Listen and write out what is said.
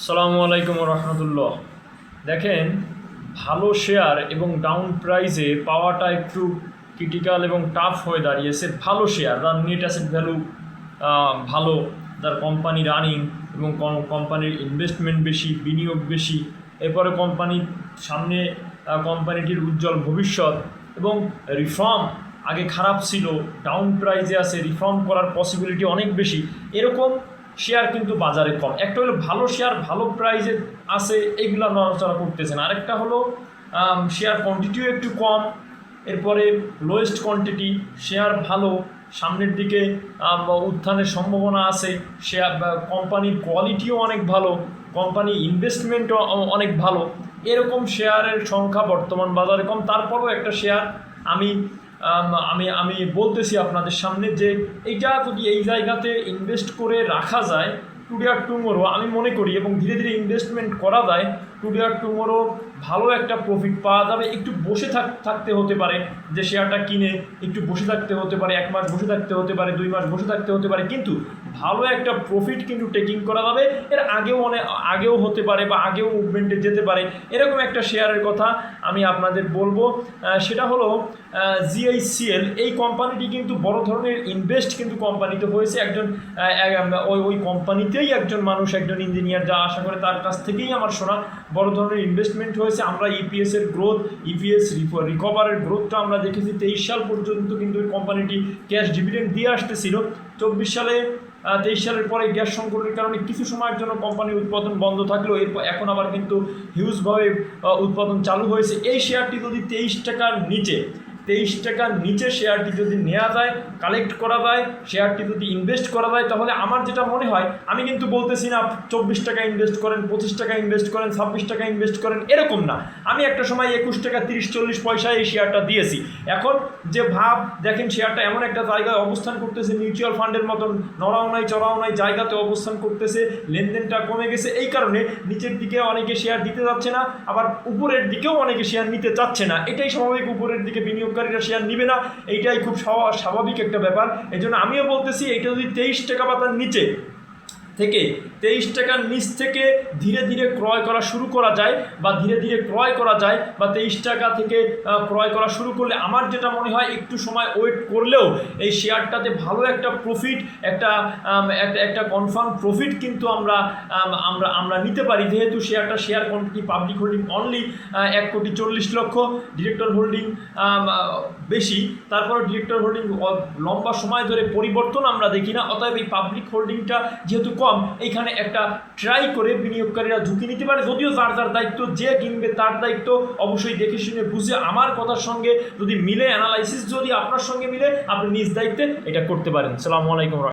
আসসালামু আলাইকুম রহমতুল্লাহ। দেখেন, ভালো শেয়ার এবং ডাউন প্রাইজে পাওয়াটা একটু ক্রিটিক্যাল এবং টাফ হয়ে দাঁড়িয়েছে। ভালো শেয়ার যার নেট অ্যাসেট ভ্যালু ভালো। যার কোম্পানি রানিং এবং কোম্পানির ইনভেস্টমেন্ট বেশি, বিনিয়োগ বেশি। এরপরে কোম্পানির সামনে কোম্পানিটির উজ্জ্বল ভবিষ্যৎ এবং রিফর্ম আগে খারাপ ছিল ডাউন প্রাইজে আছে রিফর্ম করার পসিবিলিটি অনেক বেশি। এরকম শেয়ার কিন্তু বাজারে কম। একটা হলো ভালো শেয়ার, ভালো প্রাইজে আছে এইগুলো নড়াচড়া করতেছেন। আরেকটা হলো শেয়ার কোয়ান্টিটিও একটু কম, এরপরে লোয়েস্ট কোয়ান্টিটি শেয়ার ভালো, সামনের দিকে উত্থানের সম্ভাবনা আছে, শেয়ার কোম্পানির কোয়ালিটিও অনেক ভালো কোম্পানি ইনভেস্টমেন্টও অনেক ভালো। এরকম শেয়ারের সংখ্যা বর্তমান বাজারে কম। তারপরও একটা শেয়ার আমি আম, আমি বলতেছি আপনাদের সামনে যে এইটা যদি এই জায়গাতে ইনভেস্ট করে রাখা যায় টুডে আর টুমোরো আমি মনে করি এবং ধীরে ধীরে ইনভেস্টমেন্ট করা যায় টুডে আর টুমোরো ভালো একটা প্রফিট পাওয়া যাবে। একটু বসে থাক, থাকতে হতে পারে যে শেয়ারটা কিনে, একটু বসে থাকতে হতে পারে, এক মাস বসে থাকতে হতে পারে, দুই মাস বসে থাকতে হতে পারে। কিন্তু ভালো একটা প্রফিট কিন্তু টেকিং করা যাবে। এর আগেও অনেক আগেও হতে পারে বা আগেও মুভমেন্টে যেতে পারে। এরকম একটা শেয়ারের কথা আমি আপনাদের বলব। সেটা হলো জিআইসিএল এই কোম্পানিটি কিন্তু বড় ধরনের ইনভেস্ট কিন্তু কোম্পানিতে হয়েছে। একজন ওই ওই কোম্পানিতেই একজন মানুষ, একজন ইঞ্জিনিয়ার যা আশা করে তার কাছ থেকেই আমার শোনা বড় ধরনের ইনভেস্টমেন্ট হয়েছে। আমরা ইপিএস এর গ্রোথ ইপিএস রিকভারের গ্রোথটা আমরা দেখেছি। তেইশ সাল পর্যন্ত কিন্তু ওই কোম্পানিটি ক্যাশ ডিভিডেন্ড দিয়ে আসতেছিল। চব্বিশ সালে তেইশ সালের পরে গ্যাস সংকটের কারণে কিছু সময়ের জন্য কোম্পানির উৎপাদন বন্ধ থাকলেও এরপর এখন আবার কিন্তু হিউজভাবে উৎপাদন চালু হয়েছে। এই শেয়ারটি যদি তেইশ টাকার নিচে তেইশ টাকার নিচে শেয়ারটি যদি নেওয়া যায় কালেক্ট করা যায় শেয়ারটি যদি ইনভেস্ট করা যায়, তাহলে আমার যেটা মনে হয়, আমি কিন্তু বলতেছি না চব্বিশ টাকা ইনভেস্ট করেন, পঁচিশ টাকা ইনভেস্ট করেন, ছাব্বিশ টাকা ইনভেস্ট করেন, এরকম না। আমি একটা সময় একুশ টাকা, তিরিশ, চল্লিশ পয়সায় এই শেয়ারটা দিয়েছি। এখন যে ভাব, দেখেন শেয়ারটা এমন একটা জায়গায় অবস্থান করতেছে মিউচুয়াল ফান্ডের মতন, নড়াও নাই, চড়াও নাই, জায়গাতে অবস্থান করতেছে, লেনদেনটা কমে গেছে, এই কারণে নিচের দিকে অনেকে শেয়ার দিতে যাচ্ছে না, আবার উপরের দিকেও অনেকে শেয়ার নিতে চাচ্ছে না। এটাই স্বাভাবিক, উপরের দিকে বিনিয়োগকারীরা শেয়ার নিবে না, এইটাই খুব স্বাভাবিক একটা ব্যাপার। এই জন্য আমিও বলতেছি, এইটা যদি তেইশ টাকা পাতার নিচে থেকে তেইশ টাকার নিচ থেকে ধীরে ধীরে ক্রয় করা শুরু করা যায় বা ধীরে ধীরে ক্রয় করা যায় বা তেইশ টাকা থেকে ক্রয় করা শুরু করলে আমার যেটা মনে হয় একটু সময় ওয়েট করলেও এই শেয়ারটাতে ভালো একটা প্রফিট একটা একটা কনফার্ম প্রফিট কিন্তু আমরা আমরা আমরা নিতে পারি। যেহেতু শেয়ারটা share quantity public holding only এক কোটি চল্লিশ লক্ষ ডিরেক্টর হোল্ডিং বেশি। তারপরে ডিরেক্টর হোল্ডিং লম্বা সময় ধরে পরিবর্তন আমরা দেখি না। অতএব এই পাবলিক হোল্ডিংটা যেহেতু কম এখানে একটা ট্রাই করে বিনিয়োগকারীরা ঝুঁকি নিতে পারে। যদিও যার যার দায়িত্ব, যে কিনবে তার দায়িত্ব অবশ্যই দেখে শুনে বুঝে আমার কথার সঙ্গে যদি মিলে অ্যানালাইসিস যদি আপনার সঙ্গে মিলে, আপনি নিজ দায়িত্বে এটা করতে পারেন। সালামু আলাইকুম